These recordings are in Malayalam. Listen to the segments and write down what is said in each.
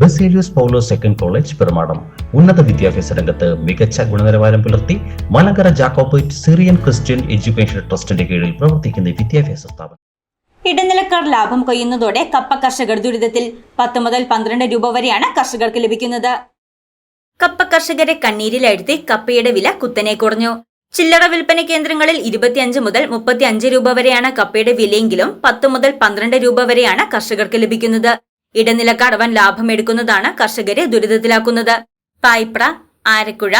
ബസേലിയസ് പൗലോ സെക്കൻഡ് കോളേജ് പെരുമാടം ഉന്നത വിദ്യാഭ്യാസ രംഗത്ത് മികച്ച ഗുണനിലവാരം പുലർത്തി Malankara Jacobite Syrian Christian education ട്രസ്റ്റിന്റെ കീഴിൽ പ്രവർത്തിക്കുന്ന വിദ്യാഭ്യാസ സ്ഥാപനം. ഇടനിലക്കാർ ലാഭം കൊയ്യുന്നതോടെ കപ്പ കർഷകർ ദുരിതത്തിൽ പത്ത് മുതൽ പന്ത്രണ്ട് രൂപ വരെയാണ് കർഷകർക്ക് ലഭിക്കുന്നത്. കപ്പ കർഷകരെ കണ്ണീരിലഴുത്തി കപ്പയുടെ വില കുത്തനെ കുറഞ്ഞു. ചില്ലറ വിൽപ്പന കേന്ദ്രങ്ങളിൽ ഇരുപത്തിയഞ്ച് മുതൽ മുപ്പത്തി അഞ്ച് രൂപ വരെയാണ് കപ്പയുടെ വിലയെങ്കിലും പത്ത് മുതൽ പന്ത്രണ്ട് രൂപ വരെയാണ് കർഷകർക്ക് ലഭിക്കുന്നത്. ഇടനിലക്കാർ വൻ ലാഭമെടുക്കുന്നതാണ് കർഷകരെ ദുരിതത്തിലാക്കുന്നത്. പായ്പ്ര ആരക്കുഴ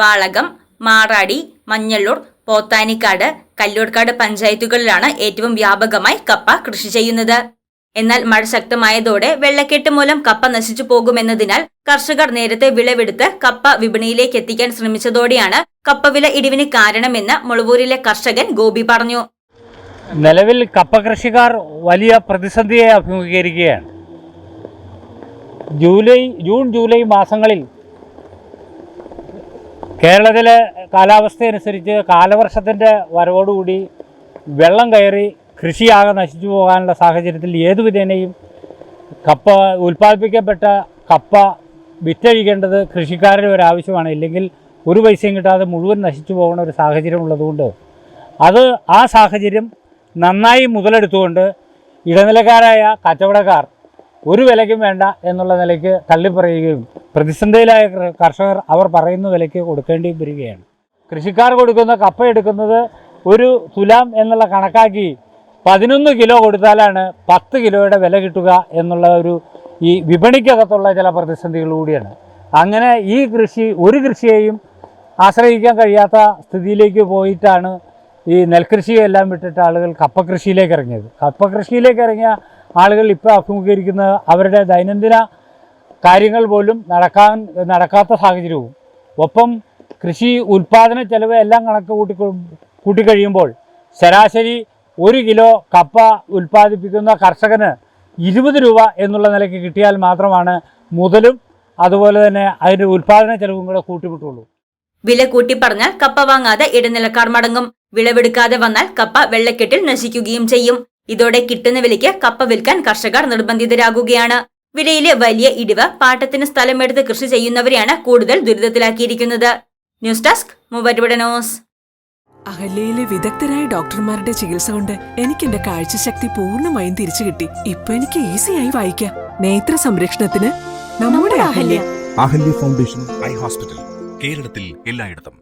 വാളകം മാറാടി മഞ്ഞള്ളൂർ പോത്താനിക്കാട് കല്ലൂർക്കാട് പഞ്ചായത്തുകളിലാണ് ഏറ്റവും വ്യാപകമായി കപ്പ കൃഷി ചെയ്യുന്നത്. എന്നാൽ മഴ ശക്തമായതോടെ വെള്ളക്കെട്ട് മൂലം കപ്പ നശിച്ചു പോകുമെന്നതിനാൽ കർഷകർ നേരത്തെ വിളവെടുത്ത് കപ്പ വിപണിയിലേക്ക് എത്തിക്കാൻ ശ്രമിച്ചതോടെയാണ് കപ്പ വില ഇടിവിന് കാരണമെന്ന് മുളവൂരിലെ കർഷകൻ ഗോപി പറഞ്ഞു. നിലവിൽ കപ്പ കൃഷിക്കാർ വലിയ പ്രതിസന്ധിയെ അഭിമുഖീകരിക്കുകയാണ്. ജൂലൈ ജൂൺ ജൂലൈ മാസങ്ങളിൽ കേരളത്തിലെ കാലാവസ്ഥയനുസരിച്ച് കാലവർഷത്തിന്റെ വരവോടുകൂടി വെള്ളം കയറി കൃഷിയാകെ നശിച്ചു പോകാനുള്ള സാഹചര്യത്തിൽ ഏതുവിധേനയും കപ്പ ഉൽപ്പാദിപ്പിക്കപ്പെട്ട കപ്പ വിറ്റഴിക്കേണ്ടത് കൃഷിക്കാരുടെ ഒരു ആവശ്യമാണ്. ഇല്ലെങ്കിൽ ഒരു പൈസയും കിട്ടാതെ മുഴുവൻ നശിച്ചു പോകുന്ന ഒരു സാഹചര്യം ഉള്ളതുകൊണ്ട് അത് ആ സാഹചര്യം നന്നായി മുതലെടുത്തുകൊണ്ട് ഇടനിലക്കാരായ കച്ചവടക്കാർ ഒരു വിലയ്ക്കും വേണ്ട എന്നുള്ള നിലയ്ക്ക് തള്ളിപ്പറയുകയും പ്രതിസന്ധിയിലായ കർ- കർഷകർ അവർ പറയുന്ന വിലയ്ക്ക് കൊടുക്കേണ്ടി വരികയാണ്. കൃഷിക്കാർ കൊടുക്കുന്ന കപ്പ എടുക്കുന്നത് ഒരു തുലാം എന്നുള്ള കണക്കാക്കി പതിനൊന്ന് കിലോ കൊടുത്താലാണ് പത്ത് കിലോയുടെ വില കിട്ടുക എന്നുള്ള ഒരു ഈ വിപണിക്കകത്തുള്ള ചില പ്രതിസന്ധികൾ കൂടിയാണ്. അങ്ങനെ ഈ കൃഷി ഒരു കൃഷിയെയും ആശ്രയിക്കാൻ കഴിയാത്ത സ്ഥിതിയിലേക്ക് പോയിട്ടാണ് ഈ നെൽകൃഷിയെല്ലാം വിട്ടിട്ട് ആളുകൾ കപ്പ കൃഷിയിലേക്ക് ഇറങ്ങിയത്. കപ്പ കൃഷിയിലേക്ക് ഇറങ്ങിയ ആളുകൾ ഇപ്പോൾ അഭിമുഖീകരിക്കുന്ന അവരുടെ ദൈനംദിന കാര്യങ്ങൾ പോലും നടക്കാൻ നടക്കാത്ത സാഹചര്യവും. ഒപ്പം കൃഷി ഉൽപാദന ചെലവ് എല്ലാം കണക്ക് കൂട്ടി കൂട്ടിക്കഴിയുമ്പോൾ ശരാശരി ഒരു കിലോ കപ്പ ഉൽപ്പാദിപ്പിക്കുന്ന കർഷകന് ഇരുപത് രൂപ എന്നുള്ള നിലയ്ക്ക് കിട്ടിയാൽ മാത്രമാണ് മുതലും അതുപോലെ തന്നെ അതിന്റെ ഉൽപാദന ചെലവും കൂടെ കൂട്ടിവിട്ടുള്ളൂ വില കൂട്ടി പറഞ്ഞാൽ കപ്പ വാങ്ങാതെ ഇടനിലക്കാർ മടങ്ങും. വിളവെടുക്കാതെ വന്നാൽ കപ്പ വെള്ളക്കെട്ടിൽ നശിക്കുകയും ചെയ്യും. ഇതോടെ കിട്ടുന്ന വിലയ്ക്ക് കപ്പ വിൽക്കാൻ കർഷകർ നിർബന്ധിതരാകുകയാണ്. വിലയിലെ വലിയ ഇടിവ് പാട്ടത്തിന് സ്ഥലമെടുത്ത് കൃഷി ചെയ്യുന്നവരെയാണ് കൂടുതൽ ദുരിതത്തിലാക്കിയിരിക്കുന്നത്. News desk news. അഹല്യയിലെ വിദഗ്ധരായ ഡോക്ടർമാരുടെ ചികിത്സ കൊണ്ട് എനിക്ക് എന്റെ കാഴ്ചശക്തി പൂർണമായും തിരിച്ചു കിട്ടി. ഇപ്പൊ എനിക്ക് ഈസിയായി വായിക്കാം. നേത്ര സംരക്ഷണത്തിന് നമ്മുടെ Ahalya. Ahalya foundation eye hospital. കേരളത്തിൽ എല്ലായിടത്തും.